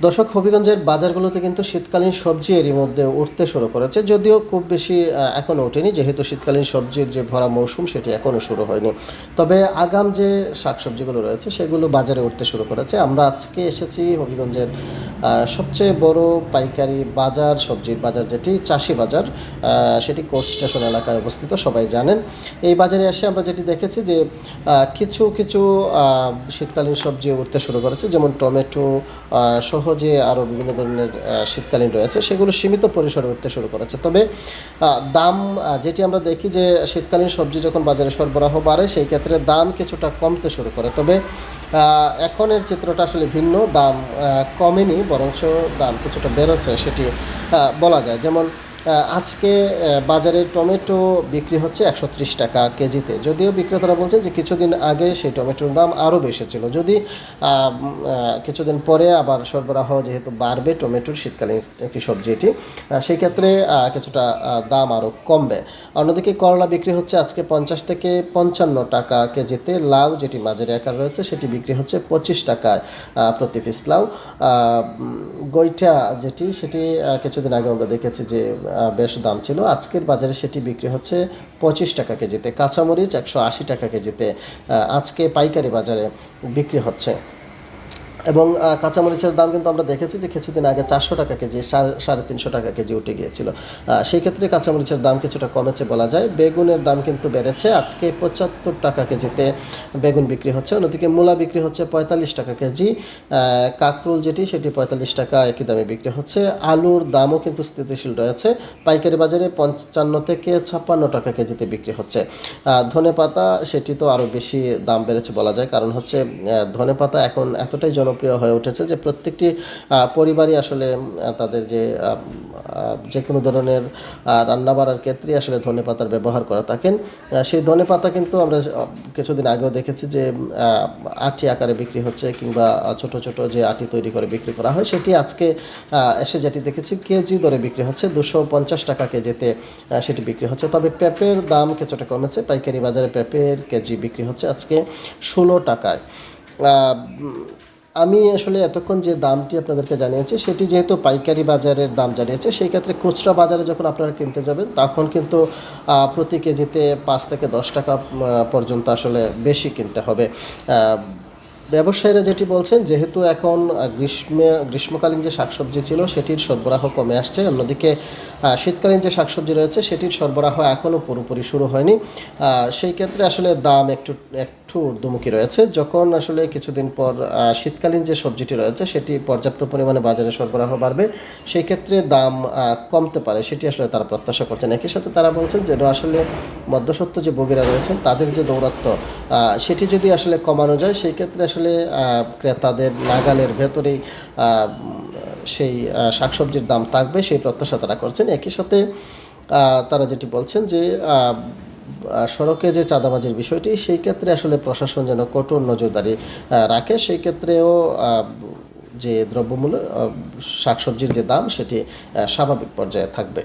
দর্শক হবিগঞ্জের বাজারগুলোতে কিন্তু শীতকালীন সবজি এরই মধ্যে উঠতে শুরু করেছে যদিও খুব বেশি আহ, এখনও ওঠেনি যেহেতু শীতকালীন সবজির যে ভরা মৌসুম সেটি এখনও শুরু হয়নি। তবে আগাম যে শাকসবজিগুলো রয়েছে সেগুলো বাজারে উঠতে শুরু করেছে। আমরা আজকে এসেছি হবিগঞ্জের সবচেয়ে বড় পাইকারি বাজার সবজির বাজার যেটি চাষি বাজার সেটি কোর্ট স্টেশন এলাকায় অবস্থিত সবাই জানেন। এই বাজারে এসে আমরা যেটি দেখেছি যে কিছু কিছু শীতকালীন সবজি উঠতে শুরু করেছে যেমন টমেটো আহ, সহজে আরও বিভিন্ন ধরনের শীতকালীন রয়েছে, সেগুলো সীমিত পরিসরে উঠতে শুরু করেছে। তবে দাম যেটি আমরা দেখি যে শীতকালীন সবজি যখন বাজারে সরবরাহ বাড়ে, সেই ক্ষেত্রে দাম কিছুটা কমতে শুরু করে। তবে এখনের চিত্রটা আসলে ভিন্ন, দাম কমেনি, বরঞ্চ দাম কিছুটা বেড়েছে, সেটি বলা যায়। যেমন আজকে বাজারে টমেটো বিক্রি হচ্ছে একশো ত্রিশ টাকা কেজিতে। যদিও বিক্রেতারা বলছে যে কিছুদিন আগে সেই টমেটোর দাম আরও বেশি ছিল। যদি কিছুদিন পরে আবার সরবরাহ যেহেতু বাড়বে টমেটোর শীতকালীন একটি সবজি এটি সেই ক্ষেত্রে কিছুটা দাম আরও কমবে। অন্যদিকে করলা বিক্রি হচ্ছে আজকে পঞ্চাশ থেকে পঞ্চান্ন টাকা কেজিতে। লাউ যেটি মাঝারি আকার রয়েছে, সেটি বিক্রি হচ্ছে পঁচিশ টাকায় প্রতি পিস লাউ। গইঠা যেটি, সেটি কিছুদিন আগে আমরা দেখেছি যে বেশ দাম ছিল। আজকের বাজারে সেটি বিক্রি হচ্ছে পঁচিশ টাকা কেজিতে। কাঁচামরিচ একশো আশি টাকা কেজিতে আজকে পাইকারি বাজারে বিক্রি হচ্ছে। এবং কাঁচামরিচের দাম কিন্তু আমরা দেখেছি যে কিছুদিন আগে চারশো টাকা কেজি, সাড়ে তিনশো টাকা কেজি উঠে গিয়েছিল। সেই ক্ষেত্রে কাঁচামরিচের দাম কিছুটা কমেছে বলা যায়। বেগুনের দাম কিন্তু বেড়েছে। আজকে পঁচাত্তর টাকা কেজিতে বেগুন বিক্রি হচ্ছে। অন্যদিকে মূলা বিক্রি হচ্ছে পঁয়তাল্লিশ টাকা কেজি। কাকরুল যেটি, সেটি পঁয়তাল্লিশ টাকা একই দামে বিক্রি হচ্ছে। আলুর দামও কিন্তু স্থিতিশীল রয়েছে। পাইকারি বাজারে পঞ্চান্ন থেকে ছাপ্পান্ন টাকা কেজিতে বিক্রি হচ্ছে। ধনে পাতা সেটি তো আরও বেশি দাম বেড়েছে বলা যায়। কারণ হচ্ছে ধনে পাতা এখন এতটাই জনপ্রিয় হয়ে উঠেছে যে প্রত্যেকটি পরিবারই আসলে তাদের যে যে কোনো ধরনের রান্না বাড়ার ক্ষেত্রে আসলে ধনে পাতার ব্যবহার করে থাকেন। সেই ধনে পাতা কিন্তু আমরা কিছুদিন আগেও দেখেছি যে আটি আকারে বিক্রি হচ্ছে কিংবা ছোট ছোট যে আটি তৈরি করে বিক্রি করা হয়, সেটি আজকে এসে যেটি দেখেছি কেজি দরে বিক্রি হচ্ছে দুশো পঞ্চাশ টাকা কেজিতে সেটি বিক্রি হচ্ছে। তবে পেঁপের দাম কিছুটা কমেছে, পাইকারি বাজারে পেঁপের কেজি বিক্রি হচ্ছে আজকে ষোলো টাকায়। আমি আসলে এতক্ষণ যে দামটি আপনাদেরকে জানিয়েছি, সেটি যেহেতু পাইকারি বাজারের দাম জানিয়েছে, সেই ক্ষেত্রে খুচরা বাজারে যখন আপনারা কিনতে যাবেন, তখন কিন্তু প্রতি কেজিতে পাঁচ থেকে দশ টাকা পর্যন্ত আসলে বেশি কিনতে হবে। ব্যবসায়ীরা যেটি বলছেন যেহেতু এখন গ্রীষ্মে গ্রীষ্মকালীন যে শাকসবজি ছিল সেটির সরবরাহ কমে আসছে। অন্যদিকে শীতকালীন যে শাকসবজি রয়েছে সেটির সরবরাহ এখনও পুরোপুরি শুরু হয়নি। সেই ক্ষেত্রে আসলে দাম একটু একটু ঊর্ধ্বমুখী রয়েছে। যখন আসলে কিছুদিন পর শীতকালীন যে সবজিটি রয়েছে সেটি পর্যাপ্ত পরিমাণে বাজারে সরবরাহ বাড়বে সেই ক্ষেত্রে দাম কমতে পারে সেটি আসলে তারা প্রত্যাশা করছেন। একই সাথে তারা বলছেন যেটা আসলে মধ্যসত্ত্ব যে বগিরা রয়েছেন তাদের যে দৌরাত্ম আহ, সেটি যদি আসলে কমানো যায় সেই ক্ষেত্রে আসলে আহ, ক্রেতাদের নাগালের ভেতরেই সেই শাকসবজির দাম থাকবে সেই প্রত্যাশা তারা করছেন। একই সাথে তারা যেটি বলছেন যে সড়কে যে চাঁদাবাজির বিষয়টি সেই ক্ষেত্রে আসলে প্রশাসন যেন কঠোর নজরদারি রাখে। সেই ক্ষেত্রেও যে দ্রব্যমূল্য শাকসবজির যে দাম সেটি স্বাভাবিক পর্যায়ে থাকবে।